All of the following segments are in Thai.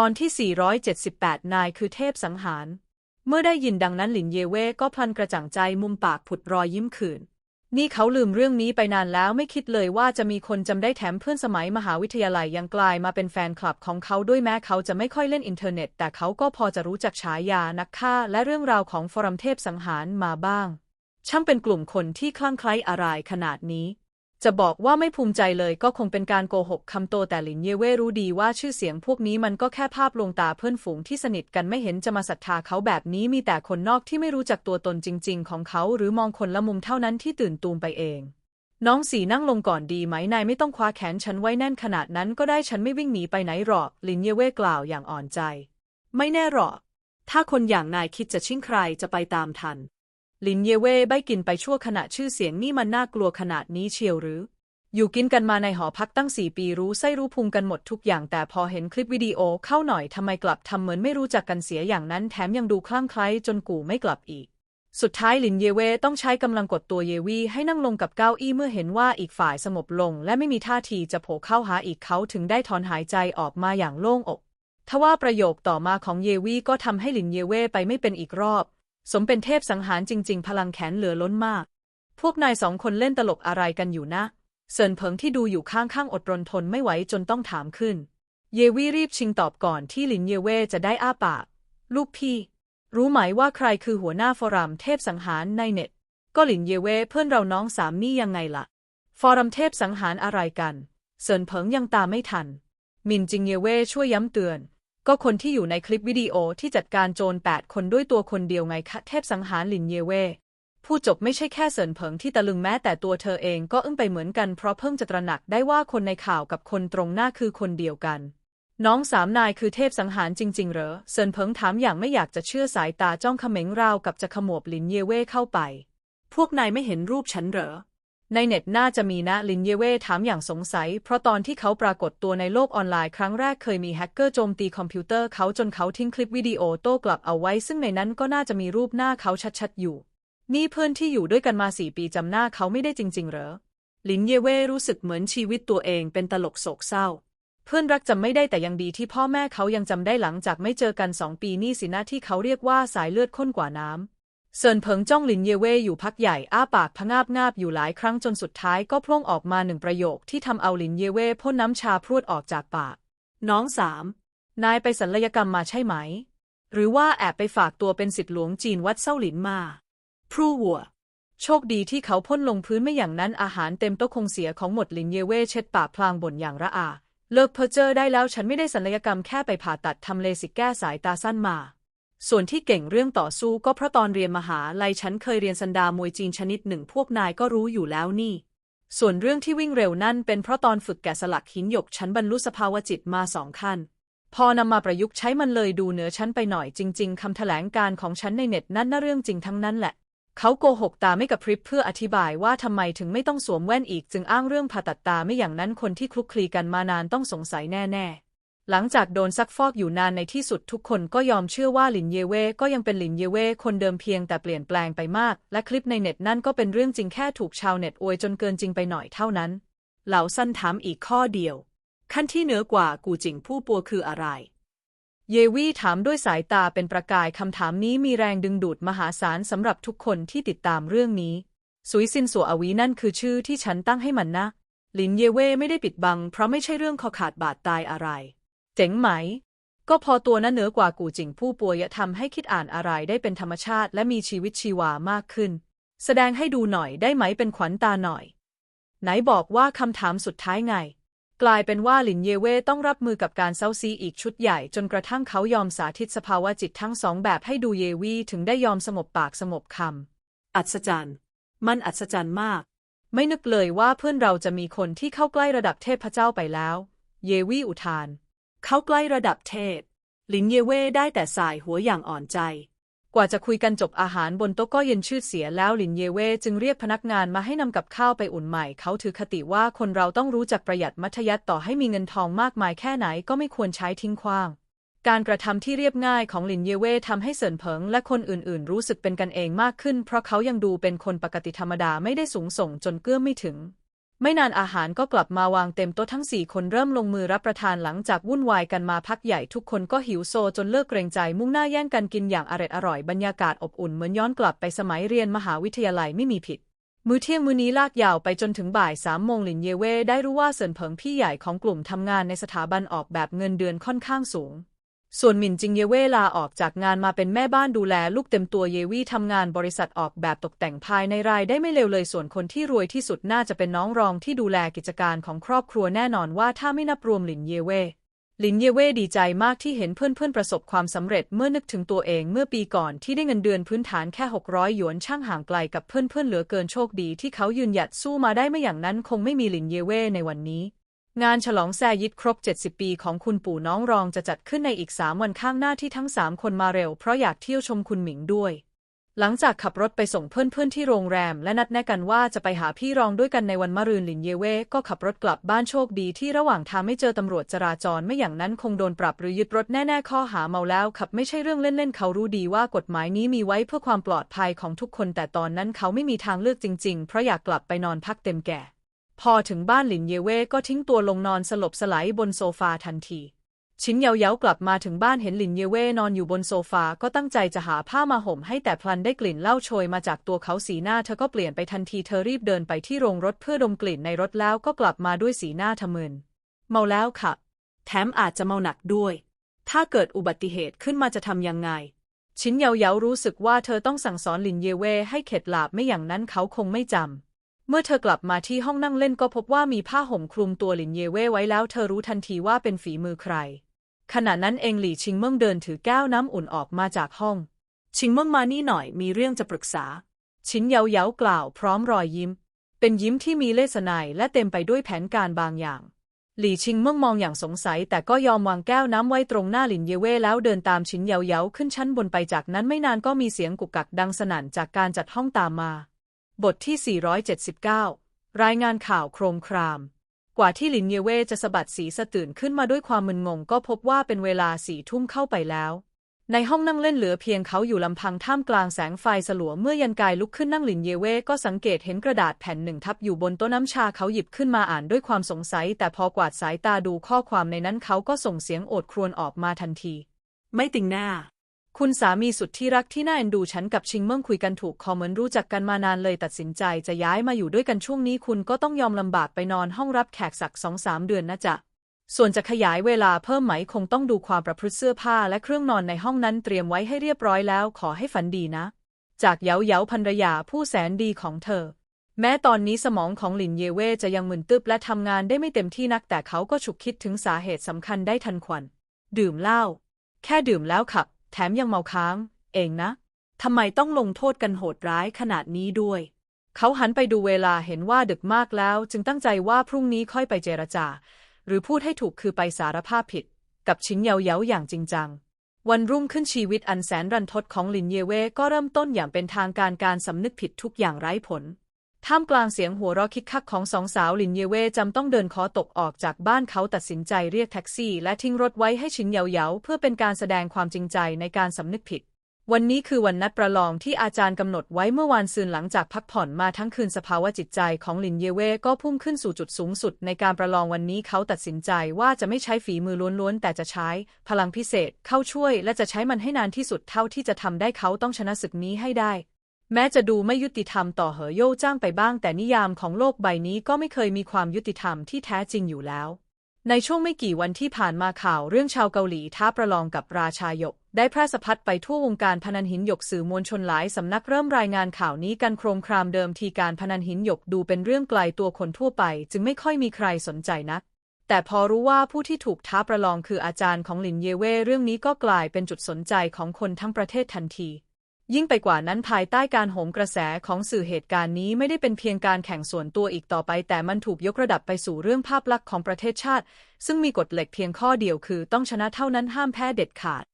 ตอนที่ 478 นายคือเทพสังหาร เมื่อได้ยินดังนั้นหลินเยเว่ก็พลันกระจ่างใจมุมปากผุดรอยยิ้มขืนนี่เขาลืมเรื่องนี้ไปนานแล้วไม่คิดเลยว่าจะมีคนจำได้แถมเพื่อนสมัยมหาวิทยาลัยยังกลายมาเป็นแฟนคลับของเขาด้วยแม้เขาจะไม่ค่อยเล่นอินเทอร์เน็ต แต่เขาก็พอจะรู้จักฉายานักฆ่า และเรื่องราวของฟอรัมเทพสังหารมาบ้าง ช่างเป็นกลุ่มคนที่คลั่งไคล้อะไรขนาดนี้ จะบอกว่าไม่ภูมิใจเลยก็คงเป็นการโกหกคำโตแต่หลินเย่เว่รู้ดีว่าชื่อเสียงพวกนี้มันก็แค่ภาพลวงตาเพื่อนฝูงที่สนิทกันไม่เห็นจะมาศรัทธาเขาแบบนี้มีแต่คนนอกที่ไม่รู้จักตัวตนจริง ๆ ของเขาหรือมองคนละมุมเท่านั้นที่ตื่นตูมไปเอง น้องสีนั่งลงก่อนดีไหมนายไม่ต้องคว้าแขนฉันไว้แน่นขนาดนั้นก็ได้ฉันไม่วิ่งหนีไปไหนหรอกลินเยเว่กล่าวอย่างอ่อนใจ ไม่แน่หรอก ถ้าคนอย่างนายคิดจะชิ่งใครจะไปตามทัน ลินเยเว่ใบกินไปชั่วขณะชื่อเสียงนี่มันน่ากลัวขนาดนี้เชียวหรือ อยู่กินกันมาในหอพักตั้งสี่ปีรู้ไส้รู้พุงกันหมดทุกอย่างแต่พอเห็นคลิปวิดีโอเข้าหน่อยทำไมกลับทำเหมือนไม่รู้จักกันเสียอย่างนั้นแถมยังดูคลั่งไคล้จนกูไม่กลับอีก สุดท้ายลินเยเว่ต้องใช้กำลังกดตัวเยวี่ให้นั่งลงกับเก้าอี้เมื่อเห็นว่าอีกฝ่ายสงบลง และไม่มีท่าทีจะโผล่เข้าหาอีกเขาถึงได้ถอนหายใจออกมาอย่างโล่งอกทว่าประโยคต่อมาของเยวี่ก็ทำให้หลินเยเว่ไปไม่เป็นอีกรอบ สมเป็นเทพสังหารจริง ๆ พลังแขนเหลือล้นมาก พวกนายสองคนเล่นตลกอะไรกันอยู่นะ เซินเผิงที่ดูอยู่ข้างๆอดรนทนไม่ไหวจนต้องถามขึ้น เยวี่รีบชิงตอบก่อนที่หลินเยเว่จะได้อ้าปาก ลูกพี่ รู้ไหมว่าใครคือหัวหน้าฟอรัมเทพสังหารในเน็ต ก็หลินเยเว่เพื่อนเราน้องสามนี่ยังไงล่ะ ฟอรัมเทพสังหารอะไรกัน เซินเผิงยังตามไม่ทัน มินจิงเยเว่ช่วยย้ำเตือน ก็คนที่อยู่ในคลิปวิดีโอที่จัดการโจรแปดคนด้วยตัวคนเดียวไงคะเทพสังหารหลินเยเว่ผู้จบไม่ใช่แค่เสินเผิงที่ตะลึงแม้แต่ตัวเธอเองก็อึ้งไปเหมือนกันเพราะเพิ่งจะตระหนักได้ว่าคนในข่าวกับคนตรงหน้าคือคนเดียวกัน น้องสามนายคือเทพสังหารจริง ๆ เหรอ เซินเผิงถามอย่างไม่อยากจะเชื่อสายตาจ้องเขม็งราวกับจะขมวบลินเยเว่เข้าไป พวกนายไม่เห็นรูปฉันเหรอ ในเน็ตน่าจะมีนะลินเยเว่ถามอย่างสงสัย เพราะตอนที่เขาปรากฏตัวในโลกออนไลน์ครั้งแรกเคยมีแฮกเกอร์โจมตีคอมพิวเตอร์เขาจนเขาทิ้งคลิปวิดีโอโต้กลับเอาไว้ ซึ่งในนั้นก็น่าจะมีรูปหน้าเขาชัดๆอยู่ นี่เพื่อนที่อยู่ด้วยกันมาสี่ปีจำหน้าเขาไม่ได้จริง ๆ เหรอลินเยเว่รู้สึกเหมือนชีวิตตัวเองเป็นตลกโศกเศร้า เพื่อนรักจำไม่ได้แต่ยังดีที่พ่อแม่เขายังจำได้หลังจากไม่เจอกันสองปีนี่สินะที่เขาเรียกว่าสายเลือดข้นกว่าน้ำ เซินเผิงจ้องหลินเยเว่อยู่พักใหญ่อ้าปากพะงาบงาบอยู่หลายครั้งจนสุดท้ายก็พร่งออกมาหนึ่งประโยคที่ทำเอาหลินเยเว่พ่นน้ำชาพรวดออกจากปาก น้องสาม นายไปศัลยกรรมมาใช่ไหม หรือว่าแอบไปฝากตัวเป็นสิทธิหลวงจีนวัดเส้าหลินมา พรูวัว โชคดีที่เขาพ่นลงพื้นไม่อย่างนั้นอาหารเต็มโต๊ะคงเสียของหมดลินเยเว่เช็ดปากพลางบ่นอย่างระอา เลิกเพ้อเจ้อได้แล้วฉันไม่ได้ศัลยกรรมแค่ไปผ่าตัดทำเลสิกแก้สายตาสั้นมา ส่วนที่เก่งเรื่องต่อสู้ก็เพราะตอนเรียนมหาลัยฉันเคยเรียนซันดามวยจีนชนิดหนึ่งพวกนายก็รู้อยู่แล้วนี่ ส่วนเรื่องที่วิ่งเร็วนั่นเป็นเพราะตอนฝึกแกะสลักหินหยกฉันบรรลุสภาวะจิตมาสองขั้นพอนำมาประยุกต์ใช้มันเลยดูเหนือฉันไปหน่อยจริง ๆคำแถลงการของฉันในเน็ตนั่นน่าเรื่องจริงทั้งนั้นแหละ เขาโกหกตาไม่กระพริบเพื่ออธิบายว่าทำไมถึงไม่ต้องสวมแว่นอีก จึงอ้างเรื่องผ่าตัดตาไม่อย่างนั้นคนที่คลุกคลีกันมานานต้องสงสัยแน่ ๆ หลังจากโดนซักฟอกอยู่นานในที่สุดทุกคนก็ยอมเชื่อว่าหลินเยเว่ก็ยังเป็นหลินเยเว่คนเดิมเพียงแต่เปลี่ยนแปลงไปมาก และคลิปในเน็ตนั่นก็เป็นเรื่องจริงแค่ถูกชาวเน็ตอวยจนเกินจริงไปหน่อยเท่านั้น เหล่าสั้นถามอีกข้อเดียว ขั้นที่เหนือกว่ากูจิงผู้ปัวคืออะไร เยวี่ถามด้วยสายตาเป็นประกายคำถามนี้มีแรงดึงดูดมหาศาลสำหรับทุกคนที่ติดตามเรื่องนี้สุยซินสัวอวีนั่นคือชื่อที่ฉันตั้งให้มันนะ หลินเยเว่ไม่ได้ปิดบัง เพราะไม่ใช่เรื่องคอขาดบาดตายอะไร เจ๋งไหม ก็พอตัวนั้นเหนือกว่ากูจิงผู้ป่วยทำให้คิดอ่านอะไรได้เป็นธรรมชาติและมีชีวิตชีวามากขึ้น แสดงให้ดูหน่อยได้ไหมเป็นขวัญตาหน่อย ไหนบอกว่าคำถามสุดท้ายไง กลายเป็นว่าหลินเยเว่ต้องรับมือกับการเซาซีอีกชุดใหญ่จนกระทั่งเขายอมสาธิตสภาวะจิตทั้งสองแบบให้ดูเยวี่ถึงได้ยอมสงบปากสงบคำอัศจรรย์ มันอัศจรรย์มากไม่นึกเลยว่าเพื่อนเราจะมีคนที่เข้าใกล้ระดับเทพเจ้าไปแล้ว เยวี่อุทาน เข้าใกล้ระดับเทพลินเยเว่ได้แต่สายหัวอย่างอ่อนใจ กว่าจะคุยกันจบอาหารบนโต๊ะก็เย็นชืดเสียแล้วหลินเยเว่จึงเรียกพนักงานมาให้นำกับข้าวไปอุ่นใหม่ เขาถือคติว่าคนเราต้องรู้จักประหยัดมัธยัติต่อให้มีเงินทองมากมายแค่ไหนก็ไม่ควรใช้ทิ้งขว้าง การกระทำที่เรียบง่ายของหลินเยเว่ทำให้เสินเผิงและคนอื่นๆ รู้สึกเป็นกันเองมากขึ้น เพราะเขายังดูเป็นคนปกติธรรมดาไม่ได้สูงส่งจนเกื้อมไม่ถึง ไม่นานอาหารก็กลับมาวางเต็มโต๊ะทั้งสี่คนเริ่มลงมือรับประทานหลังจากวุ่นวายกันมาพักใหญ่ทุกคนก็หิวโซจนเลิกเกรงใจมุ่งหน้าแย่งกันกินอย่างอร็ดอร่อยบรรยากาศอบอุ่นเหมือนย้อนกลับไปสมัยเรียนมหาวิทยาลัยไม่มีผิด มื้อเที่ยงมื้อนี้ลากยาวไปจนถึงบ่ายสามโมงหลินเยเว่ได้รู้ว่าเซินเผิงพี่ใหญ่ของกลุ่มทำงานในสถาบันออกแบบเงินเดือนค่อนข้างสูง ส่วนหมินจิงเยเว่ลาออกจากงานมาเป็นแม่บ้านดูแลลูกเต็มตัวเยวี่ทำงานบริษัทออกแบบตกแต่งภายในรายได้ไม่เลวเลยส่วนคนที่รวยที่สุดน่าจะเป็นน้องรองที่ดูแลกิจการของครอบครัวแน่นอนว่าถ้าไม่นับรวมหลินเยเว่หลินเยเว่ดีใจมากที่เห็นเพื่อนๆประสบความสำเร็จเมื่อนึกถึงตัวเองเมื่อปีก่อนที่ได้เงินเดือนพื้นฐานแค่ 600 หยวนช่างห่างไกลกับเพื่อนๆเหลือเกินโชคดีที่เขายืนหยัดสู้มาได้ไม่อย่างนั้นคงไม่มีหลินเยเว่ในวันนี้ งานฉลองแซยิดครบ 70 ปีของคุณปู่น้องรองจะจัดขึ้นในอีก 3 วันข้างหน้าที่ทั้ง 3 คนมาเร็ว เพราะอยากเที่ยวชมคุณหมิงด้วย หลังจากขับรถไปส่งเพื่อนๆที่โรงแรม และนัดแนะกันว่าจะไปหาพี่รองด้วยกันในวันมะรืนหลินเยเว่ก็ขับรถกลับบ้านโชคดีที่ระหว่างทางไม่เจอตำรวจจราจรไม่อย่างนั้นคงโดนปรับหรือยึดรถแน่ๆข้อหาเมาแล้วขับไม่ใช่เรื่องเล่นๆเขารู้ดีว่ากฎหมายนี้มีไว้เพื่อความปลอดภัยของทุกคน แต่ตอนนั้นเขาไม่มีทางเลือกจริง ๆ เพราะอยากกลับไปนอนพักเต็มแก่ พอถึงบ้านหลินเยเว่ก็ทิ้งตัวลงนอนสลบสลายบนโซฟาทันที ชิ้นเยาเย้ากลับมาถึงบ้านเห็นหลินเยเว่นอนอยู่บนโซฟาก็ตั้งใจจะหาผ้ามาห่มให้แต่พลันได้กลิ่นเหล้าโชยมาจากตัวเขาสีหน้าเธอก็เปลี่ยนไปทันทีเธอรีบเดินไปที่โรงรถเพื่อดมกลิ่นในรถแล้วก็กลับมาด้วยสีหน้าทะมึนเมาแล้วค่ะ แถมอาจจะเมาหนักด้วย ถ้าเกิดอุบัติเหตุขึ้นมาจะทำยังไง ชิ้นเยาเย้ารู้สึกว่าเธอต้องสั่งสอนหลินเยเว่ให้เข็ดหลาบไม่อย่างนั้นเขาคงไม่จำ เมื่อเธอกลับมาที่ห้องนั่งเล่นก็พบว่ามีผ้าห่มคลุมตัวหลินเยเว่ไว้แล้วเธอรู้ทันทีว่าเป็นฝีมือใคร ขณะนั้นเองหลี่ชิงเมิงเดินถือแก้วน้ำอุ่นออกมาจากห้อง ชิงเมิงมานี่หน่อยมีเรื่องจะปรึกษา ชินเยาเยากล่าวพร้อมรอยยิ้ม เป็นยิ้มที่มีเลสไนยและเต็มไปด้วยแผนการบางอย่าง หลี่ชิงเมิงมองอย่างสงสัย แต่ก็ยอมวางแก้วน้ำไว้ตรงหน้าหลินเยเว่แล้วเดินตามชินเยาเยาขึ้นชั้นบนไปจากนั้นไม่นานก็มีเสียงกุกกักดังสนั่นจากการจัดห้องตามมา บทที่ 479 รายงานข่าวโครมคราม กว่าที่หลินเยเว่จะสะบัดสีสะตื่นขึ้นมาด้วยความมึนงงก็พบว่าเป็นเวลาสี่ทุ่มเข้าไปแล้ว ในห้องนั่งเล่นเหลือเพียงเขาอยู่ลำพังท่ามกลางแสงไฟสลัวเมื่อยันกายลุกขึ้นนั่งหลินเยเว่ก็สังเกตเห็นกระดาษแผ่นหนึ่งทับอยู่บนโต๊ะน้ำชาเขาหยิบขึ้นมาอ่านด้วยความสงสัย แต่พอกวาดสายตาดูข้อความในนั้นเขาก็ส่งเสียงโอดครวญออกมาทันที ไม่ติงหน้า คุณสามีสุดที่รักที่น่าเอ็นดูฉันกับชิงเมิ่งคุยกันถูกคอเหมือนรู้จักกันมานานเลยตัดสินใจจะย้ายมาอยู่ด้วยกันช่วงนี้คุณก็ต้องยอมลำบากไปนอนห้องรับแขกสักสองสามเดือนนะจ๊ะ ส่วนจะขยายเวลาเพิ่มไหมคงต้องดูความประพฤติเสื้อผ้าและเครื่องนอนในห้องนั้นเตรียมไว้ให้เรียบร้อยแล้วขอให้ฝันดีนะ จากเยาเย้าภรรยาผู้แสนดีของเธอ แม้ตอนนี้สมองของหลินเยเว่จะยังมึนตึบและทำงานได้ไม่เต็มที่นักแต่เขาก็ฉุกคิดถึงสาเหตุสำคัญได้ทันควัน ดื่มเหล้าแค่ดื่มแล้วขับ แถมยังเมาค้าง เองนะทำไมต้องลงโทษกันโหดร้ายขนาดนี้ด้วย เขาหันไปดูเวลาเห็นว่าดึกมากแล้ว จึงตั้งใจว่าพรุ่งนี้ค่อยไปเจรจา หรือพูดให้ถูกคือไปสารภาพผิด กับชิ้นเยาเย้าอย่างจริงจังวันรุ่งขึ้นชีวิตอันแสนรันทดของลินเยเวก็เริ่มต้นอย่างเป็นทางการการสำนึกผิดทุกอย่างไร้ผล ท่ามกลางเสียงหัวเราะคิกคักของสองสาวหลินเยเว่จำต้องเดินคอตกออกจากบ้านเขาตัดสินใจเรียกแท็กซี่ และทิ้งรถไว้ให้ชินเยาเยาเพื่อเป็นการแสดงความจริงใจในการสำนึกผิด วันนี้คือวันนัดประลองที่อาจารย์กำหนดไว้เมื่อวานซืนหลังจากพักผ่อนมาทั้งคืนสภาวะจิตใจของหลินเยเว่ก็พุ่งขึ้นสู่จุดสูงสุด ในการประลองวันนี้เขาตัดสินใจว่าจะไม่ใช้ฝีมือล้วนๆแต่จะใช้ พลังพิเศษเข้าช่วย และจะใช้มันให้นานที่สุดเท่าที่จะทำได้เขาต้องชนะศึกนี้ให้ได้ แม้จะดูไม่ยุติธรรมต่อเหอโย่จ้างไปบ้าง แต่นิยามของโลกใบนี้ก็ไม่เคยมีความยุติธรรมที่แท้จริงอยู่แล้ว ในช่วงไม่กี่วันที่ผ่านมาข่าวเรื่องชาวเกาหลีท้าประลองกับราชาหยก ได้แพร่สะพัดไปทั่ววงการพนันหินหยกสื่อมวลชนหลายสำนักเริ่มรายงานข่าวนี้กันโครมครามเดิมทีการพนันหินหยกดูเป็นเรื่องไกลตัวคนทั่วไป จึงไม่ค่อยมีใครสนใจนักแต่พอรู้ว่าผู้ที่ถูกท้าประลองคืออาจารย์ของหลินเยเว่เรื่องนี้ก็กลายเป็นจุดสนใจของคนทั้งประเทศทันที ยิ่งไปกว่านั้นภายใต้การโหมกระแสของสื่อเหตุการณ์นี้ไม่ได้เป็นเพียงการแข่งส่วนตัวอีกต่อไป แต่มันถูกยกระดับไปสู่เรื่องภาพลักษณ์ของประเทศชาติ ซึ่งมีกฎเหล็กเพียงข้อเดียวคือต้องชนะเท่านั้นห้ามแพ้เด็ดขาด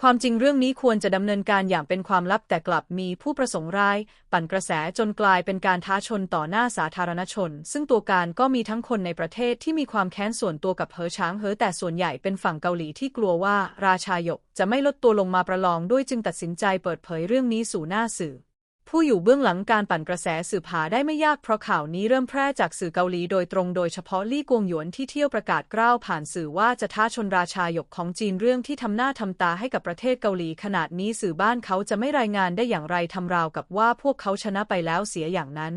ความจริงเรื่องนี้ควรจะดำเนินการอย่างเป็นความลับแต่กลับมีผู้ประสงค์ร้าย ปั่นกระแสจนกลายเป็นการท้าชนต่อหน้าสาธารณชน ซึ่งตัวการก็มีทั้งคนในประเทศที่มีความแค้นส่วนตัวกับเหอช้างเหอแต่ส่วนใหญ่เป็นฝั่งเกาหลีที่กลัวว่าราชาหยกจะไม่ลดตัวลงมาประลองด้วยจึงตัดสินใจเปิดเผยเรื่องนี้สู่หน้าสื่อ ผู้อยู่เบื้องหลังการปั่นกระแสสืบหาได้ไม่ยากเพราะข่าวนี้เริ่มแพร่จากสื่อเกาหลีโดยตรงโดยเฉพาะลี่กวงหยวนที่เที่ยวประกาศกล้าวผ่านสื่อว่าจะท้าชนราชาหยกของจีนเรื่องที่ทำหน้าทำตาให้กับประเทศเกาหลี ขนาดนี้สื่อบ้านเขาจะไม่รายงานได้อย่างไรทำราวกับว่าพวกเขาชนะไปแล้วเสียอย่างนั้น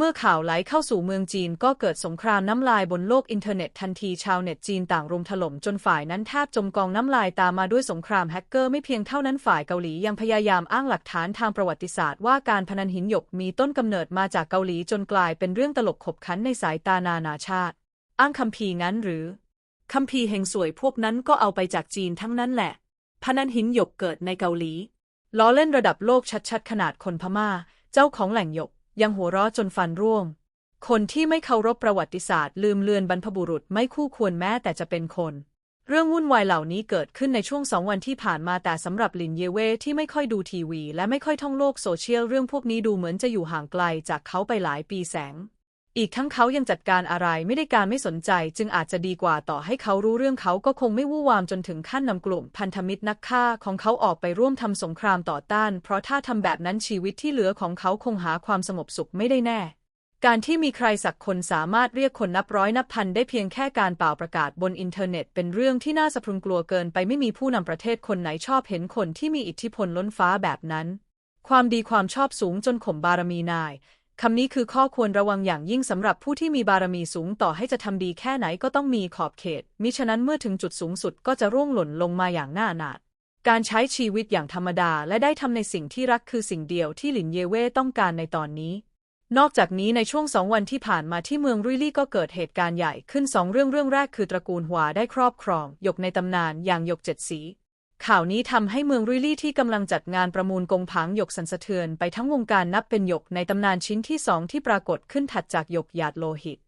เมื่อข่าวไหลเข้าสู่เมืองจีนก็เกิดสงครามน้ำลายบนโลกอินเทอร์เน็ตทันทีชาวเน็ตจีนต่างรุมถล่มจนฝ่ายนั้นแทบจมกองน้ำลายตามมาด้วยสงครามแฮกเกอร์ไม่เพียงเท่านั้นฝ่ายเกาหลียังพยายามอ้างหลักฐานทางประวัติศาสตร์ว่าการพนันหินหยกมีต้นกำเนิดมาจากเกาหลีจนกลายเป็นเรื่องตลกขบขันในสายตานานาชาติ อ้างคำพีร์งั้นหรือคำพีร์เฮงสวยพวกนั้นก็เอาไปจากจีนทั้งนั้นแหละ พนันหินหยกเกิดในเกาหลีล้อเล่นระดับโลกชัดๆ ขนาดคนพม่า เจ้าของแหล่งหยก ยังหัวเราะจนฟันร่วง คนที่ไม่เคารพประวัติศาสตร์ ลืมเลือนบรรพบุรุษไม่คู่ควรแม้แต่จะเป็นคน เรื่องวุ่นวายเหล่านี้เกิดขึ้นในช่วงสองวันที่ผ่านมาแต่สำหรับหลินเยเว่ที่ไม่ค่อยดูทีวี และไม่ค่อยท่องโลกโซเชียลเรื่องพวกนี้ดูเหมือนจะอยู่ห่างไกลจากเขาไปหลายปีแสง อีกทั้งเขายังจัดการอะไรไม่ได้การไม่สนใจ จึงอาจจะดีกว่าต่อให้เขารู้เรื่องเขาก็คงไม่วู่วามจนถึงขั้นนำกลุ่มพันธมิตรนักฆ่าของเขาออกไปร่วมทำสงครามต่อต้าน เพราะถ้าทำแบบนั้นชีวิตที่เหลือของเขาคงหาความสงบสุขไม่ได้แน่ การที่มีใครสักคนสามารถเรียกคนนับร้อยนับพันได้เพียงแค่การเป่าประกาศบนอินเทอร์เน็ต เป็นเรื่องที่น่าสะพรึงกลัวเกินไปไม่มีผู้นำประเทศคนไหนชอบเห็นคนที่มีอิทธิพลล้นฟ้าแบบนั้นความดีความชอบสูงจนข่มบารมีนาย คำนี้คือข้อควรระวังอย่างยิ่งสำหรับผู้ที่มีบารมีสูงต่อให้จะทำดีแค่ไหนก็ต้องมีขอบเขต มิฉะนั้นเมื่อถึงจุดสูงสุดก็จะร่วงหล่นลงมาอย่างน่าหนาดการใช้ชีวิตอย่างธรรมดาและได้ทำในสิ่งที่รักคือสิ่งเดียวที่หลินเยเว่ต้องการในตอนนี้ นอกจากนี้ในช่วงสองวันที่ผ่านมาที่เมืองรุยลี่ก็เกิดเหตุการณ์ใหญ่ขึ้นสองเรื่องเรื่องแรกคือตระกูลหัวได้ครอบครอง หยกในตำนานอย่างหยกเจ็ดสี ข่าวนี้ทำให้เมืองรุยลี่ที่กำลังจัดงานประมูลกงผางหยกสันสะเทือนไปทั้งวงการนับเป็นหยกในตำนานชิ้นที่สองที่ปรากฏขึ้นถัดจากหยกหยาดโลหิต